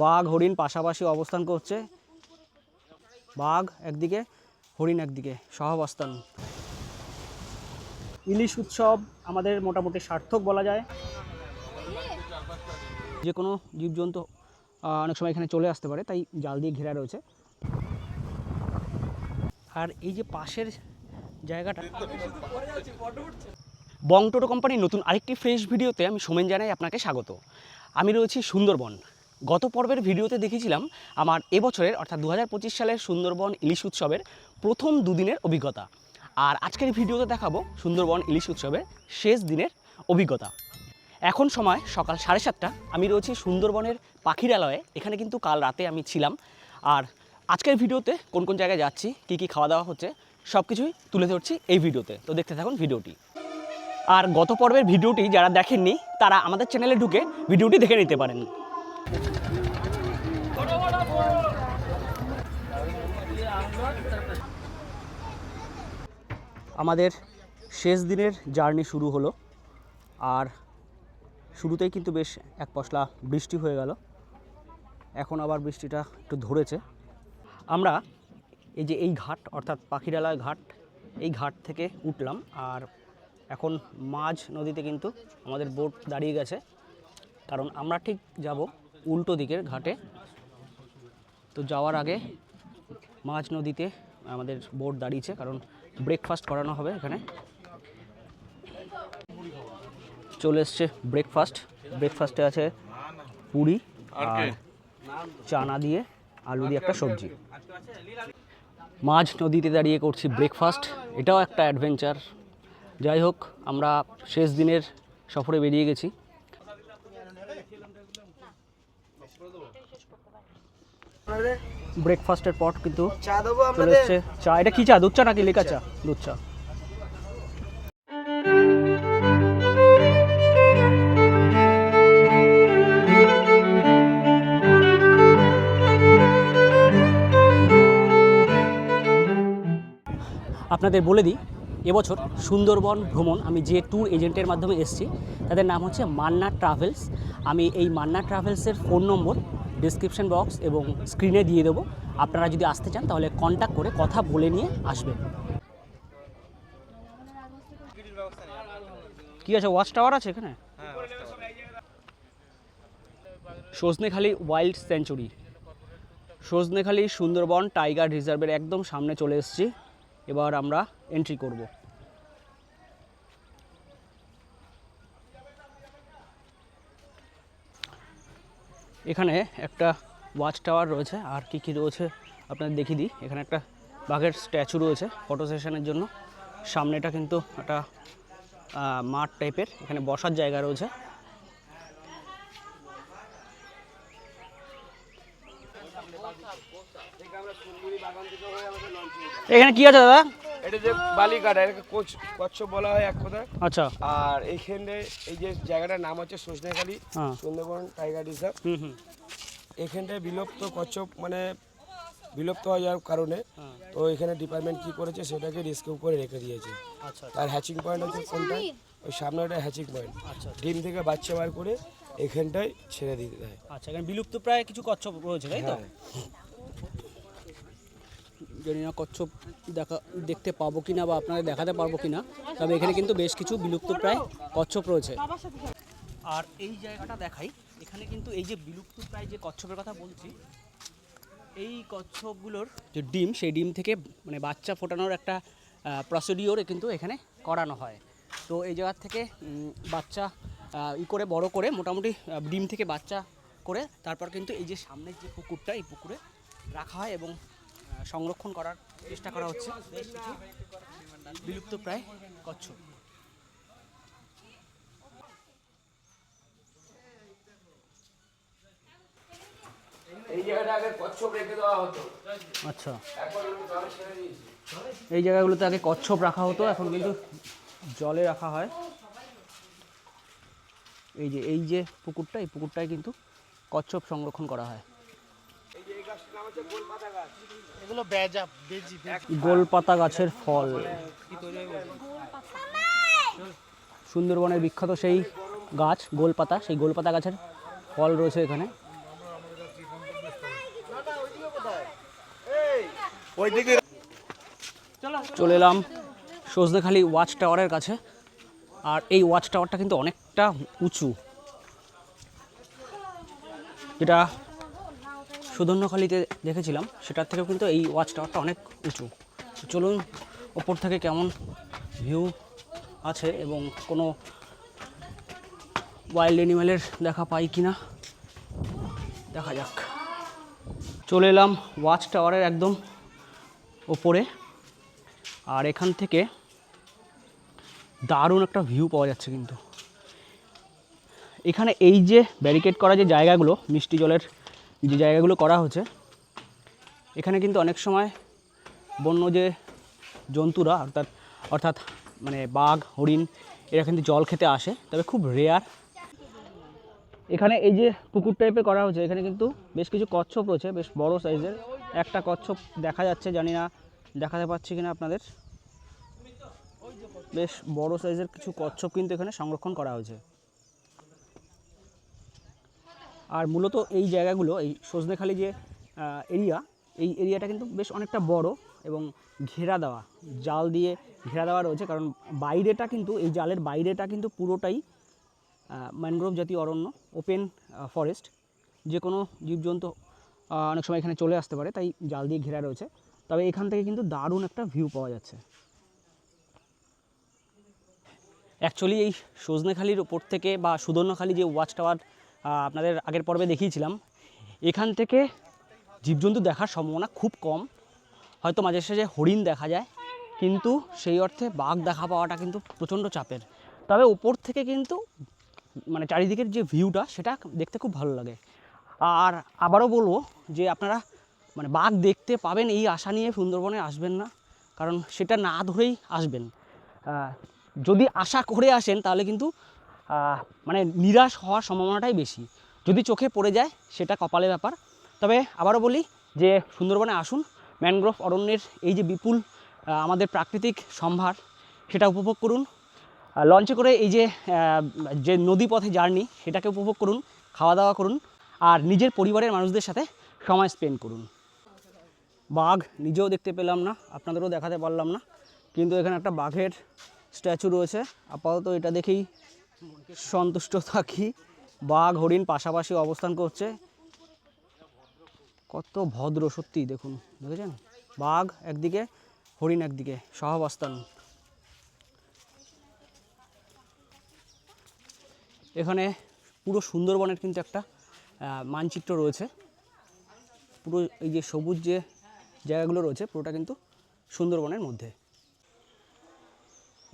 বাঘ, হরিণ পাশাপাশি অবস্থান করছে। বাঘ একদিকে, হরিণ একদিকে। সহাবস্থান ইলিশ উৎসব আমাদের মোটামুটি সার্থক বলা যায়। যে কোনো জীবজন্তু অনেক সময় এখানে চলে আসতে পারে, তাই জাল দিয়ে ঘেরা রয়েছে। আর এই যে পাশের জায়গাটা, বং টোটো কোম্পানির নতুন আরেকটি ফ্রেশ ভিডিওতে আমি সোমেন জানাই আপনাকে স্বাগত। আমি রয়েছি সুন্দরবন। গত পর্বের ভিডিওতে দেখেছিলাম আমার এবছরের অর্থাৎ দু হাজার পঁচিশ সালের সুন্দরবন ইলিশ উৎসবের প্রথম দুদিনের অভিজ্ঞতা। আর আজকের ভিডিওতে দেখাবো সুন্দরবন ইলিশ উৎসবের শেষ দিনের অভিজ্ঞতা। এখন সময় সকাল সাড়ে সাতটা। আমি রয়েছি সুন্দরবনের পাখিরালয়ে এখানে কিন্তু কাল রাতে আমি ছিলাম। আর আজকের ভিডিওতে কোন কোন জায়গায় যাচ্ছি, কী কী খাওয়া দাওয়া হচ্ছে সব কিছুই তুলে ধরছি এই ভিডিওতে। তো দেখতে থাকুন ভিডিওটি। আর গত পর্বের ভিডিওটি যারা দেখেননি, তারা আমাদের চ্যানেলে ঢুকে ভিডিওটি দেখে নিতে পারেন। আমাদের শেষ দিনের জার্নি শুরু হলো। আর শুরুতেই কিন্তু বেশ এক পশলা বৃষ্টি হয়ে গেল। এখন আবার বৃষ্টিটা একটু ধরেছে। আমরা এই যে এই ঘাট, অর্থাৎ পাখিরালয় ঘাট, এই ঘাট থেকে উঠলাম। আর এখন মাঝ নদীতে কিন্তু আমাদের বোট দাঁড়িয়ে গেছে। কারণ আমরা ঠিক যাব উল্টো দিকের ঘাটে। তো যাওয়ার আগে মাঝ নদীতে আমাদের বোট দাঁড়িয়েছে কারণ ব্রেকফাস্ট করানো হবে এখানে। চলে এসছে ব্রেকফাস্ট ব্রেকফাস্টে আছে পুরি আর চানা দিয়ে আলু দিয়ে একটা সবজি। মাঝ নদীতে দাঁড়িয়ে করছি ব্রেকফাস্ট এটাও একটা অ্যাডভেঞ্চার যাই হোক আমরা শেষ দিনের সফরে বেরিয়ে গেছি। ব্রেকফাস্টের পট কিন্তু চা দেবো চলে এসছে। চা এটা কি চা? দুধ চা নাকি লেখা চা? দুধ চা। আপনাদের বলে দিই এবছর সুন্দরবন ভ্রমণ আমি যে ট্যুর এজেন্টের মাধ্যমে এসেছি তাদের নাম হচ্ছে মান্না ট্রাভেলস। আমি এই মান্না ট্রাভেলসের ফোন নম্বর ডিসক্রিপশন বক্স এবং স্ক্রিনে দিয়ে দেবো। আপনারা যদি আসতে চান, তাহলে কন্ট্যাক্ট করে কথা বলে নিয়ে আসবেন। কি আছে? ওয়াচ টাওয়ার আছে এখানে? Sajnekhali wild sanctuary Sajnekhali Sundarban tiger রিজার্ভের একদম সামনে চলে এসেছি। এবার আমরা এন্ট্রি করব। এখানে একটা ওয়াচ টাওয়ার রয়েছে। আর কি কি রয়েছে আপনাদের দেখিয়ে দিই। এখানে একটা বাঘের স্ট্যাচু রয়েছে ফটো সেশনের জন্য। সামনেটা কিন্তু একটা মাঠ টাইপের এখানে বসার জায়গা রয়েছে। এখানে কি আছে দাদা? এটা যে বালিকাটা এটাকে কোচ কচ্ছপ বলা হয় এক কথায়। আচ্ছা। আর এইখানে এই যে জায়গাটার নাম হচ্ছে সজনেখালি হ্যাঁ। Sundarban tiger reserve. হুম হুম। এখানটায় বিলুপ্ত কচ্ছপ মানে বিলুপ্ত হয়ে যাওয়ার কারণে হ্যাঁ। তো এখানে ডিপার্টমেন্ট কি করেছে সেটাকে রেস্কিউ করে রেখে দিয়েছে। আচ্ছা। তার হ্যাচিং পয়েন্ট হচ্ছে কোনটা? ওই সামনে ওটা হ্যাচিং পয়েন্ট আচ্ছা ডিম থেকে বাচ্চা বার করে এখানটায় ছেড়ে দিতে হয়। আচ্ছা এখানে বিলুপ্ত প্রায় কিছু কচ্ছপ রয়েছে তাই তো? হ্যাঁ। জানি না কচ্ছপ দেখা, দেখতে পাবো কি না বা আপনাদের দেখাতে পারব কি না, তবে এখানে কিন্তু বেশ কিছু বিলুপ্ত প্রায় কচ্ছপ রয়েছে। আর এই জায়গাটা দেখাই, এখানে কিন্তু এই যে বিলুপ্ত প্রায় যে কচ্ছপের কথা বলছি, এই কচ্ছপগুলোর যে ডিম, সেই ডিম থেকে মানে বাচ্চা ফোটানোর একটা প্রসিডিওর কিন্তু এখানে করানো হয়। তো এই জায়গার থেকে বাচ্চা ই করে, বড় করে, মোটামুটি ডিম থেকে বাচ্চা করে, তারপর কিন্তু এই যে সামনের যে পুকুরটা, এই পুকুরে রাখা হয় এবং সংরক্ষণ করার চেষ্টা করা হচ্ছে। বেশ কিছু বিলুপ্ত প্রায় কচ্ছপ। এই জায়গাটা আগে কচ্ছপ রেখে দেওয়া হতো। আচ্ছা। এই জায়গাগুলোতে আগে কচ্ছপ রাখা হতো এখন কিন্তু জলে রাখা হয়। এই যে এই যে পুকুরটা এই পুকুরটায় কিন্তু কচ্ছপ সংরক্ষণ করা হয়। গোল পাতা গোলপাতা গাছের ফল। সুন্দরবনের বিখ্যাত সেই গাছ, গোলপাতা, সেই গোলপাতা গাছের ফল রয়েছে এখানে। চলে এলাম সজনেখালি ওয়াচ টাওয়ারের কাছে। আর এই ওয়াচ টাওয়ারটা কিন্তু অনেকটা উঁচু। যেটা সুধন্যখালিতে দেখেছিলাম, সেটার থেকেও কিন্তু এই ওয়াচ টাওয়ারটা অনেক উঁচু। চলুন, ওপর থেকে কেমন ভিউ আছে এবং কোনো ওয়াইল্ড অ্যানিমেলের দেখা পাই কি না দেখা যাক। চলে এলাম ওয়াচ টাওয়ারের একদম ওপরে, আর এখান থেকে দারুণ একটা ভিউ পাওয়া যাচ্ছে কিন্তু। এখানে এই যে ব্যারিকেড করা যে জায়গাগুলো, মিষ্টি জলের যে জায়গাগুলো করা হচ্ছে, এখানে কিন্তু অনেক সময় বন্য যে জন্তুরা, অর্থাৎ অর্থাৎ মানে বাঘ, হরিণ, এরা কিন্তু জল খেতে আসে, তবে খুব রেয়ার এখানে এই যে পুকুর টাইপের করা হচ্ছে, এখানে কিন্তু বেশ কিছু কচ্ছপ রয়েছে, বেশ বড় সাইজের একটা কচ্ছপ দেখা যাচ্ছে, জানি না দেখাতে পাচ্ছি কিনা আপনাদের। বেশ বড় সাইজের কিছু কচ্ছপ কিন্তু এখানে সংরক্ষণ করা হয়েছে। আর মূলত এই জায়গাগুলো, এই সজনেখালি যে এরিয়া এই এরিয়াটা কিন্তু বেশ অনেকটা বড় এবং ঘেরা দেওয়া। জাল দিয়ে ঘেরা দেওয়া রয়েছে কারণ বাইরেটা কিন্তু, এই জালের বাইরেটা কিন্তু পুরোটাই ম্যানগ্রোভ জাতীয় অরণ্য ওপেন ফরেস্ট যে কোনো জীবজন্তু অনেক সময় এখানে চলে আসতে পারে, তাই জাল দিয়ে ঘেরা রয়েছে। তবে এখান থেকে কিন্তু দারুণ একটা ভিউ পাওয়া যাচ্ছে। অ্যাকচুয়ালি এই সজনেখালির ওপর থেকে বা সুদর্ণখালি যে ওয়াচ টাওয়ার আপনাদের আগের পর্বে দেখিয়েছিলাম। এখান থেকে জীবজন্তু দেখার সম্ভাবনা খুব কম। হয়তো মাঝে সাঝে হরিণ দেখা যায়, কিন্তু সেই অর্থে বাঘ দেখা পাওয়াটা কিন্তু প্রচণ্ড চাপের। তবে ওপর থেকে কিন্তু মানে চারিদিকের যে ভিউটা, সেটা দেখতে খুব ভালো লাগে। আর আবারও বলব যে আপনারা মানে বাঘ দেখতে পাবেন, এই আশা নিয়ে সুন্দরবনে আসবেন না। কারণ সেটা না ধরেই আসবেন। যদি আশা করে আসেন, তাহলে কিন্তু মানে নিরাশ হওয়ার সম্ভাবনাটাই বেশি। যদি চোখে পড়ে যায়, সেটা কপালের ব্যাপার। তবে আবারও বলি যে, সুন্দরবনে আসুন। ম্যানগ্রোভ অরণ্যের এই যে বিপুল আমাদের প্রাকৃতিক সম্ভার, সেটা উপভোগ করুন। লঞ্চে করে এই যে যে নদী পথে জার্নি সেটাকে উপভোগ করুন, খাওয়া দাওয়া করুন, আর নিজের পরিবারের মানুষদের সাথে সময় স্পেন্ড করুন। বাঘ নিজেও দেখতে পেলাম না, আপনাদেরও দেখাতে পারলাম না, কিন্তু এখানে একটা বাঘের স্ট্যাচু রয়েছে। আপাতত এটা দেখেই সন্তুষ্ট থাকি, বাঘ, হরিণ পাশাপাশি অবস্থান করছে। কত ভদ্র, সত্যি দেখুন, দেখেছেন? বাঘ একদিকে, হরিণ একদিকে, সহাবস্থান। এখানে পুরো সুন্দরবনের কিন্তু একটা মানচিত্র রয়েছে। পুরো এই যে সবুজ যে জায়গাগুলো রয়েছে, পুরোটা কিন্তু সুন্দরবনের মধ্যে।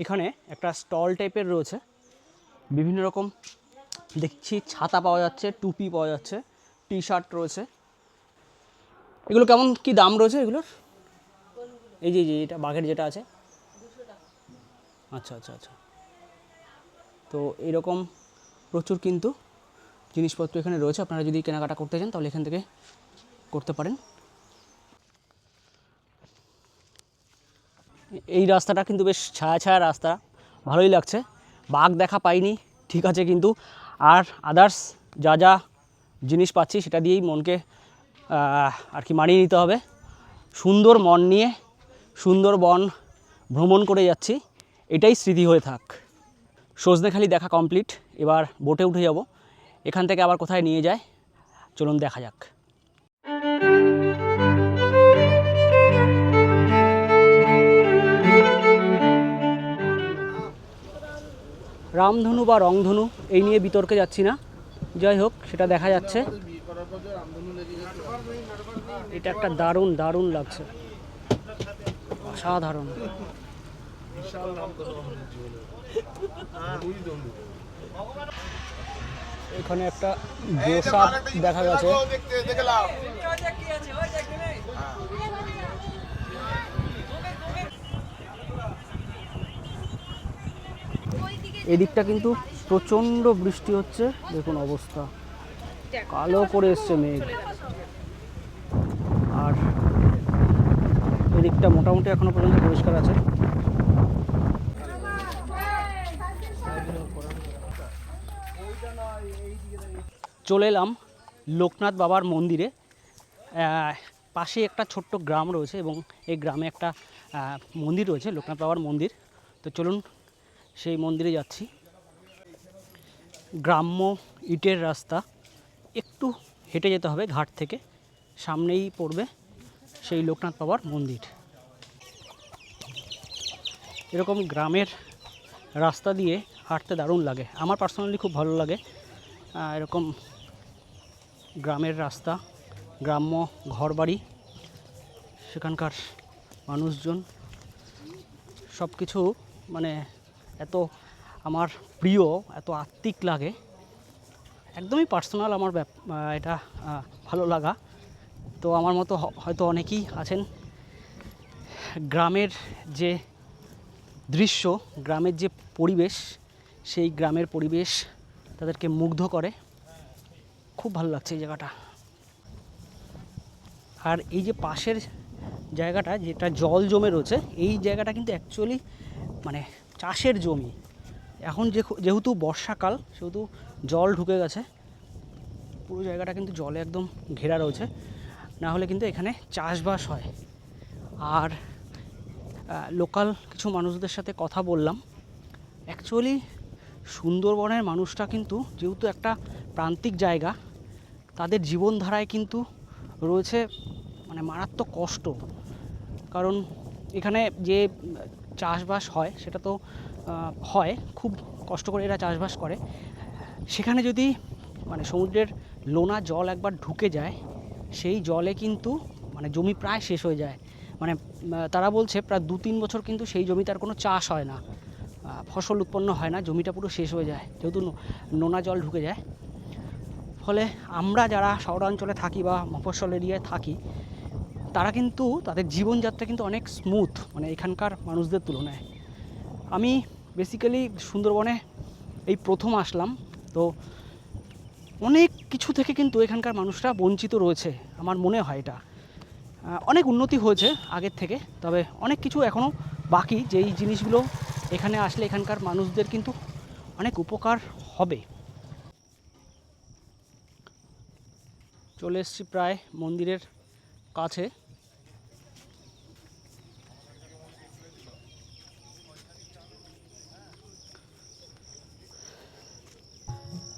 এখানে একটা স্টল টাইপের রয়েছে। বিভিন্ন রকম দেখছি, ছাতা পাওয়া যাচ্ছে, টুপি পাওয়া যাচ্ছে টি শার্ট রয়েছে। এগুলো কেমন কি দাম রয়েছে এগুলোর? এই যে, এটা বাঘের যেটা আছে। আচ্ছা আচ্ছা আচ্ছা। তো এরকম প্রচুর কিন্তু জিনিসপত্র এখানে রয়েছে। আপনারা যদি কেনাকাটা করতে চান, তাহলে এখান থেকে করতে পারেন। এই রাস্তাটা কিন্তু বেশ ছায়া ছায়া রাস্তা। ভালোই লাগছে। বাঘ দেখা পাইনি, ঠিক আছে কিন্তু। আর আদার্স যা যা জিনিস পাচ্ছি সেটা দিয়েই মনকে আর কি মানিয়ে নিতে হবে। সুন্দর মন নিয়ে সুন্দর বন ভ্রমণ করে যাচ্ছি, এটাই স্মৃতি হয়ে থাক। সজনেখালি দেখা কমপ্লিট এবার বোটে উঠে যাব। এখান থেকে আবার কোথায় নিয়ে যায়, চলুন দেখা যাক। রামধনু বা রংধনু, এই নিয়ে বিতর্কে যাচ্ছি না। যাই হোক, সেটা দেখা যাচ্ছে। এটা একটা দারুণ দারুণ লাগছে। অসাধারণ। এখানে একটা দেখা গেছে। এদিকটা কিন্তু প্রচণ্ড বৃষ্টি হচ্ছে। দেখুন অবস্থা। কালো করে এসছে মেঘ। আর এদিকটা মোটামুটি এখনও পর্যন্ত পরিষ্কার আছে। চলে এলাম লোকনাথ বাবার মন্দিরে। পাশে একটা ছোট্ট গ্রাম রয়েছে এবং এই গ্রামে একটা মন্দির রয়েছে, লোকনাথ বাবার মন্দির। তো চলুন সেই মন্দিরে যাচ্ছি। গ্রাম্য ইটের রাস্তা। একটু হেঁটে যেতে হবে ঘাট থেকে। সামনেই পড়বে সেই লোকনাথ বাবার মন্দির। এরকম গ্রামের রাস্তা দিয়ে হাঁটতে দারুণ লাগে। আমার পার্সোনালি খুব ভালো লাগে। এরকম গ্রামের রাস্তা, গ্রাম্য ঘরবাড়ি, সেখানকার মানুষজন সব কিছু মানে এত আমার প্রিয়, এত আত্মিক লাগে। একদমই পার্সোনাল আমার এটা ভালো লাগা। তো আমার মতো হয়তো অনেকেই আছেন। গ্রামের যে দৃশ্য, গ্রামের যে পরিবেশ, সেই গ্রামের পরিবেশ তাদেরকে মুগ্ধ করে। খুব ভালো লাগছে এই জায়গাটা। আর এই যে পাশের জায়গাটা, যেটা জল জমে রয়েছে, এই জায়গাটা কিন্তু অ্যাকচুয়ালি মানে চাষের জমি। এখন যেহেতু বর্ষাকাল, সেহেতু জল ঢুকে গেছে, পুরো জায়গাটা কিন্তু জলে একদম ঘেরা রয়েছে। না হলে কিন্তু এখানে চাষবাস হয়। আর লোকাল কিছু মানুষদের সাথে কথা বললাম। অ্যাকচুয়ালি সুন্দরবনের মানুষটা কিন্তু যেহেতু একটা প্রান্তিক জায়গা, তাদের জীবনধারায় কিন্তু রয়েছে মানে মারাত্মক কষ্ট। কারণ এখানে যে চাষবাস হয়, সেটা তো হয়, খুব কষ্ট করে এরা চাষবাস করে। সেখানে যদি মানে সমুদ্রের লোনা জল একবার ঢুকে যায়, সেই জলে কিন্তু মানে জমি প্রায় শেষ হয়ে যায়। মানে তারা বলছে প্রায় দু তিন বছর কিন্তু সেই জমিতে আর কোনো চাষ হয় না। ফসল উৎপন্ন হয় না, জমিটা পুরো শেষ হয়ে যায়, যেহেতু নোনা জল ঢুকে যায়। ফলে আমরা যারা শহরাঞ্চলে থাকি বা মফস্বল এরিয়ায় থাকি তারা কিন্তু তাদের জীবনযাত্রা কিন্তু অনেক স্মুথ মানে এখানকার মানুষদের তুলনায়। আমি বেসিক্যালি সুন্দরবনে এই প্রথম আসলাম, তো অনেক কিছু থেকে কিন্তু এখানকার মানুষরা বঞ্চিত রয়েছে, আমার মনে হয় এটা। অনেক উন্নতি হয়েছে আগের থেকে, তবে অনেক কিছু এখনও বাকি, যেই জিনিসগুলো এখানে আসলে এখানকার মানুষদের কিন্তু অনেক উপকার হবে। চলে এসেছি প্রায় মন্দিরের কাছে।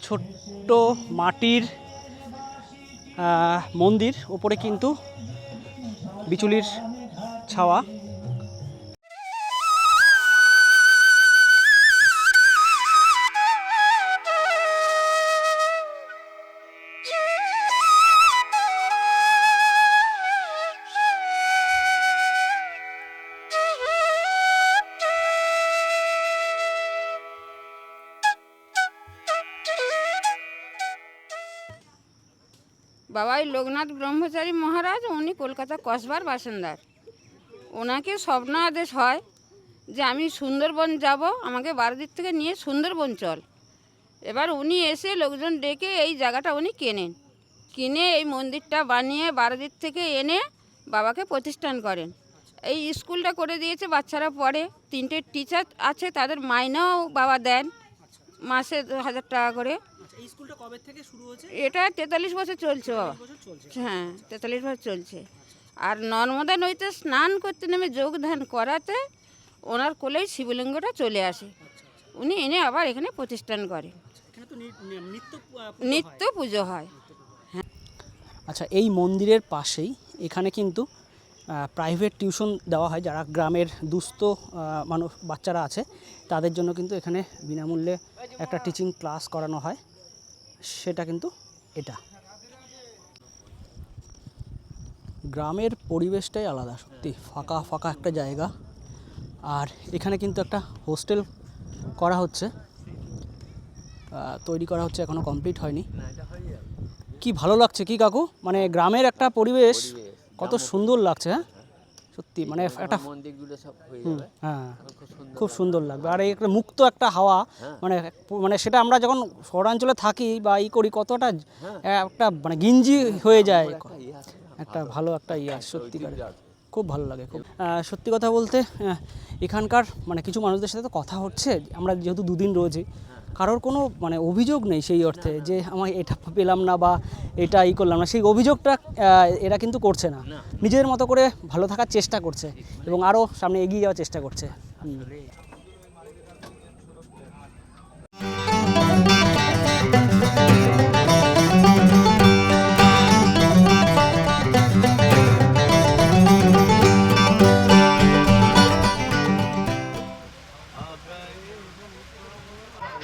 ছোট্ট মাটির মন্দির ওপরে কিন্তু বিচুলির ছাওয়া। লোকনাথ ব্রহ্মচারী মহারাজ, উনি কলকাতা কসবার বাসিন্দার। ওনাকে স্বপ্ন আদেশ হয় যে আমি সুন্দরবন যাব, আমাকে বারদিক থেকে নিয়ে সুন্দরবন চল। এবার উনি এসে লোকজন ডেকে এই জায়গাটা উনি কেনেন। কিনে এই মন্দিরটা বানিয়ে বারদিক থেকে এনে বাবাকে প্রতিষ্ঠান করেন। এই স্কুলটা করে দিয়েছে বাচ্চারা পড়ে। তিনটে টিচার আছে, তাদের মাইনাও বাবা দেন। মাসে হাজার টাকা করে। স্কুলটা কবে থেকে শুরু হয়েছে? এটা তেতাল্লিশ বছর চলছে বাবা। হ্যাঁ তেতাল্লিশ বছর চলছে। আর নর্মদা নদীতে স্নান করতে নেমে যোগদান করাতে ওনার কোলেই শিবলিঙ্গটা চলে আসে। উনি এনে আবার এখানে প্রতিষ্ঠান করে এখানে তো নি- নি- নিত্য পুজো হয়। পুজো আচ্ছা এই মন্দিরের পাশেই এখানে কিন্তু প্রাইভেট টিউশন দেওয়া হয়। যারা গ্রামের দুস্থ মানুষ বাচ্চারা আছে তাদের জন্য কিন্তু এখানে বিনামূল্যে একটা টিচিং ক্লাস করানো হয়। সেটা কিন্তু এটা। গ্রামের পরিবেশটাই আলাদা সত্যি। ফাঁকা ফাঁকা একটা জায়গা। আর এখানে কিন্তু একটা হোস্টেল করা হচ্ছে। তৈরি করা হচ্ছে এখনও কমপ্লিট হয়নি। কি ভালো লাগছে কি কাকু? মানে গ্রামের একটা পরিবেশ কত সুন্দর লাগছে হ্যাঁ? সত্যি মানে একটা মন্দিরগুলো সব হয়ে যাবে। হ্যাঁ খুব সুন্দর খুব সুন্দর লাগবে। আর এই একটা মুক্ত একটা হাওয়া মানে মানে সেটা আমরা যখন শহরাঞ্চলে থাকি বা ই করি কতটা একটা মানে গিঞ্জি হয়ে যায়। ইয়ে একটা ভালো একটা ইয়ে সত্যিকার খুব ভালো লাগে খুব সত্যি কথা বলতে এখানকার মানে কিছু মানুষদের সাথে তো কথা হচ্ছে। আমরা যেহেতু দুদিন রয়েছি কারোর কোনো মানে অভিযোগ নেই সেই অর্থে যে আমার এটা পেলাম না বা এটা ই করলাম না সেই অভিযোগটা এরা কিন্তু করছে না। নিজেদের মতো করে ভালো থাকার চেষ্টা করছে এবং আরও সামনে এগিয়ে যাওয়ার চেষ্টা করছে।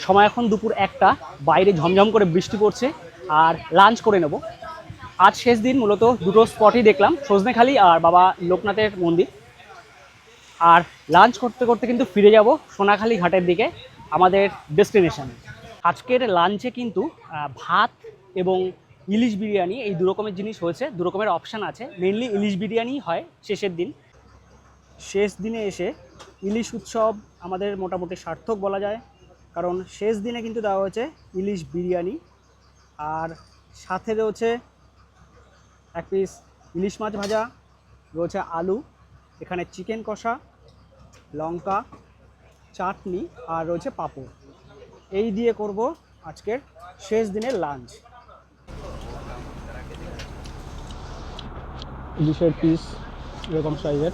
সময় এখন দুপুর একটা, বাইরে ঝমঝম করে বৃষ্টি পড়ছে, আর লাঞ্চ করে নেব। আজ শেষ দিন, মূলত দুটো স্পটই দেখলাম, সজনেখালি আর বাবা লোকনাথের মন্দির। আর লাঞ্চ করতে করতে কিন্তু ফিরে যাব সোনাখালি ঘাটের দিকে, আমাদের ডেস্টিনেশন। আজকের লাঞ্চে কিন্তু ভাত এবং ইলিশ বিরিয়ানি, এই দু রকমের জিনিস হয়েছে, দু রকমের অপশান আছে। মেনলি ইলিশ বিরিয়ানি হয় শেষের দিন। শেষ দিনে এসে ইলিশ উৎসব আমাদের মোটামুটি সার্থক বলা যায়। কারণ শেষ দিনে কিন্তু দেওয়া হয়েছে ইলিশ বিরিয়ানি আর সাথে রয়েছে এক পিস ইলিশ মাছ ভাজা, রয়েছে আলু, এখানে চিকেন কষা, লঙ্কা, চাটনি আর রয়েছে পাঁপড়। এই দিয়ে করব আজকের শেষ দিনের লাঞ্চ ইলিশের পিস এরকম সাইজের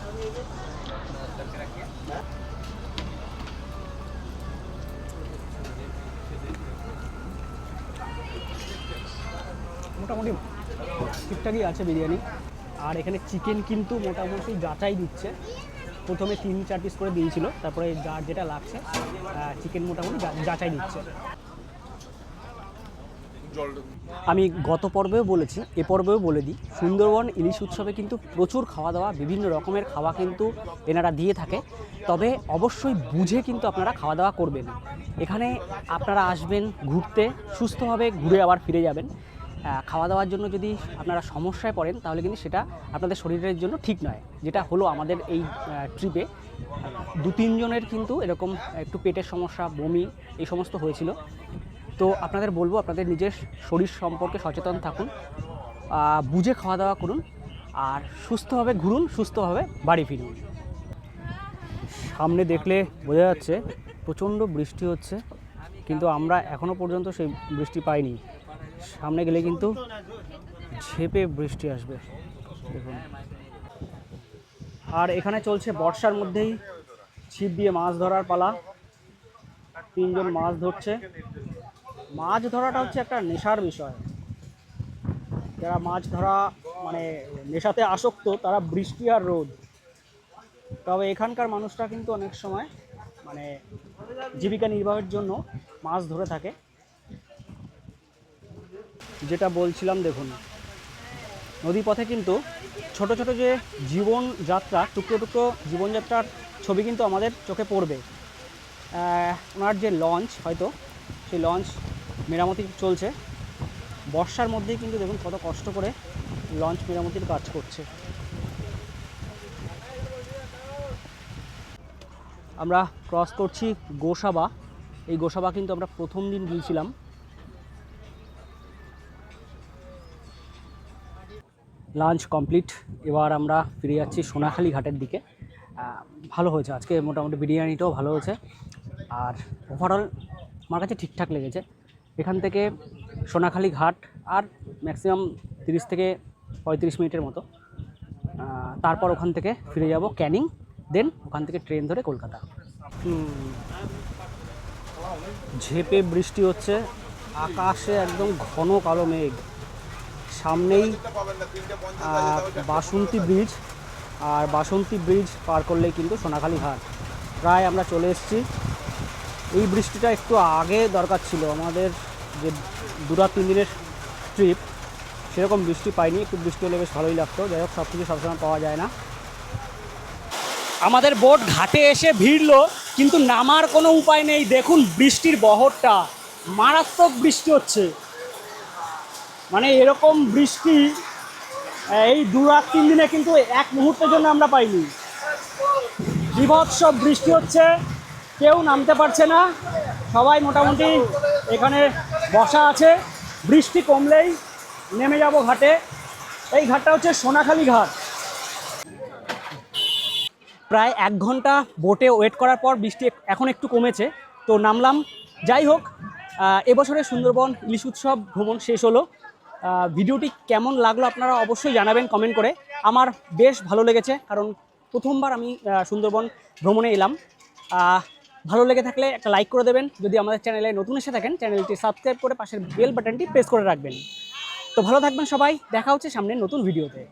মোটামুটি ঠিকঠাকই আছে বিরিয়ানি। আর এখানে চিকেন কিন্তু মোটামুটি যাচাই দিচ্ছে। প্রথমে তিন, চার পিস করে দিয়েছিল, তারপরে যার যেটা লাগছে চিকেন মোটামুটি যাচাই দিচ্ছে। আমি গত পর্বেও বলেছি, এ পর্বেও বলে দিই, সুন্দরবন ইলিশ উৎসবে কিন্তু প্রচুর খাওয়া দাওয়া বিভিন্ন রকমের খাওয়া কিন্তু এনারা দিয়ে থাকে। তবে অবশ্যই বুঝে কিন্তু আপনারা খাওয়া দাওয়া করবেন। এখানে আপনারা আসবেন, ঘুরতে, সুস্থভাবে ঘুরে আবার ফিরে যাবেন। খাওয়া দাওয়ার জন্য যদি আপনারা সমস্যায় পড়েন, তাহলে কিন্তু সেটা আপনাদের শরীরের জন্য ঠিক নয়। যেটা হলো আমাদের এই ট্রিপে দু তিনজনের কিন্তু এরকম একটু পেটের সমস্যা, বমি, এই সমস্ত হয়েছিল। তো আপনাদের বলব, আপনাদের নিজের শরীর সম্পর্কে সচেতন থাকুন বুঝে খাওয়া দাওয়া করুন, আর সুস্থভাবে ঘুরুন, সুস্থভাবে বাড়ি ফিরুন। সামনে দেখলে বোঝা যাচ্ছে, প্রচণ্ড বৃষ্টি হচ্ছে, কিন্তু আমরা এখনও পর্যন্ত সেই বৃষ্টি পাইনি। সামনে গেলে কিন্তু ঝেপে বৃষ্টি আসবে। দেখুন। আর এখানে চলছে বর্ষার মধ্যেই ছিপ দিয়ে মাছ ধরার পালা। তিনজন মাছ ধরছে। মাছ ধরাটা হচ্ছে একটা নেশার বিষয়। যারা মাছ ধরা মানে নেশাতে আসক্ত, তারা বৃষ্টি আর রোদ। তবে এখানকার মানুষরা কিন্তু অনেক সময় মানে জীবিকা নির্বাহের জন্য মাছ ধরে থাকে। যেটা বলছিলাম দেখুন, নদীপথে কিন্তু ছোট ছোট যে জীবনযাত্রা টুকরো টুকরো জীবনযাত্রার ছবি কিন্তু আমাদের চোখে পড়বে। ওনার যে লঞ্চ হয়তো, সেই লঞ্চ মেরামতি চলছে। বর্ষার মধ্যেই কিন্তু দেখুন কত কষ্ট করে লঞ্চ মেরামতির কাজ করছে। আমরা ক্রস করছি গোসাবা। এই গোসাবা কিন্তু আমরা প্রথম দিন গিয়েছিলাম। Lunch complete. এবার আমরা ফিরে যাচ্ছি সোনাখালি ঘাটের দিকে। ভালো হয়েছে। আজকে মোটামুটি বিরিয়ানিটাও ভালো হয়েছে। আর ওভারঅল আমার কাছে ঠিকঠাক লেগেছে। এখান থেকে সোনাখালি ঘাট আর ম্যাক্সিমাম তিরিশ থেকে পঁয়ত্রিশ মিনিটের মতো। তারপর ওখান থেকে ফিরে যাব ক্যানিং দেন ওখান থেকে ট্রেন ধরে কলকাতা। ঝেপে বৃষ্টি হচ্ছে। আকাশে একদম ঘন কালো মেঘ। সামনেই বাসন্তী ব্রিজ, আর বাসন্তী ব্রিজ পার করলেই কিন্তু সোনাখালি ঘাট। প্রায় আমরা চলে এসেছি। এই বৃষ্টিটা একটু আগে দরকার ছিল। আমাদের যে দুরা তিন দিনের ট্রিপ, সেরকম বৃষ্টি পাইনি। একটু বৃষ্টি হলে বেশ ভালোই লাগতো। যাই হোক, সব কিছু সবসময় পাওয়া যায় না। আমাদের বোট ঘাটে এসে ভিড়লো, কিন্তু নামার কোনো উপায় নেই। দেখুন বৃষ্টির বহরটা। মারাত্মক বৃষ্টি হচ্ছে। মানে এরকম বৃষ্টি এই দু রাত, তিন দিনে কিন্তু এক মুহূর্তের জন্য আমরা পাইনি। বিভৎস বৃষ্টি হচ্ছে, কেউ নামতে পারছে না, সবাই মোটামুটি এখানে বসা আছে। বৃষ্টি কমলেই নেমে যাব ঘাটে। এই ঘাটটা হচ্ছে সোনাখালি ঘাট। প্রায় এক ঘণ্টা বোটে ওয়েট করার পর বৃষ্টি এখন একটু কমেছে। তো নামলাম, যাই হোক এবছরের সুন্দরবন ইলিশ উৎসব ভ্রমণ শেষ হলো। ভিডিওটি কেমন লাগল আপনারা অবশ্যই জানাবেন কমেন্ট করে। আমার বেশ ভালো লেগেছে, কারণ প্রথমবার আমি সুন্দরবন ভ্রমণে এলাম। ভালো লেগে থাকলে একটা লাইক করে দেবেন। যদি আমাদের চ্যানেলে নতুন এসে থাকেন চ্যানেলটি সাবস্ক্রাইব করে পাশের বেল বাটনটি প্রেস করে রাখবেন। তো ভালো থাকবেন সবাই, দেখা হচ্ছে সামনে নতুন ভিডিওতে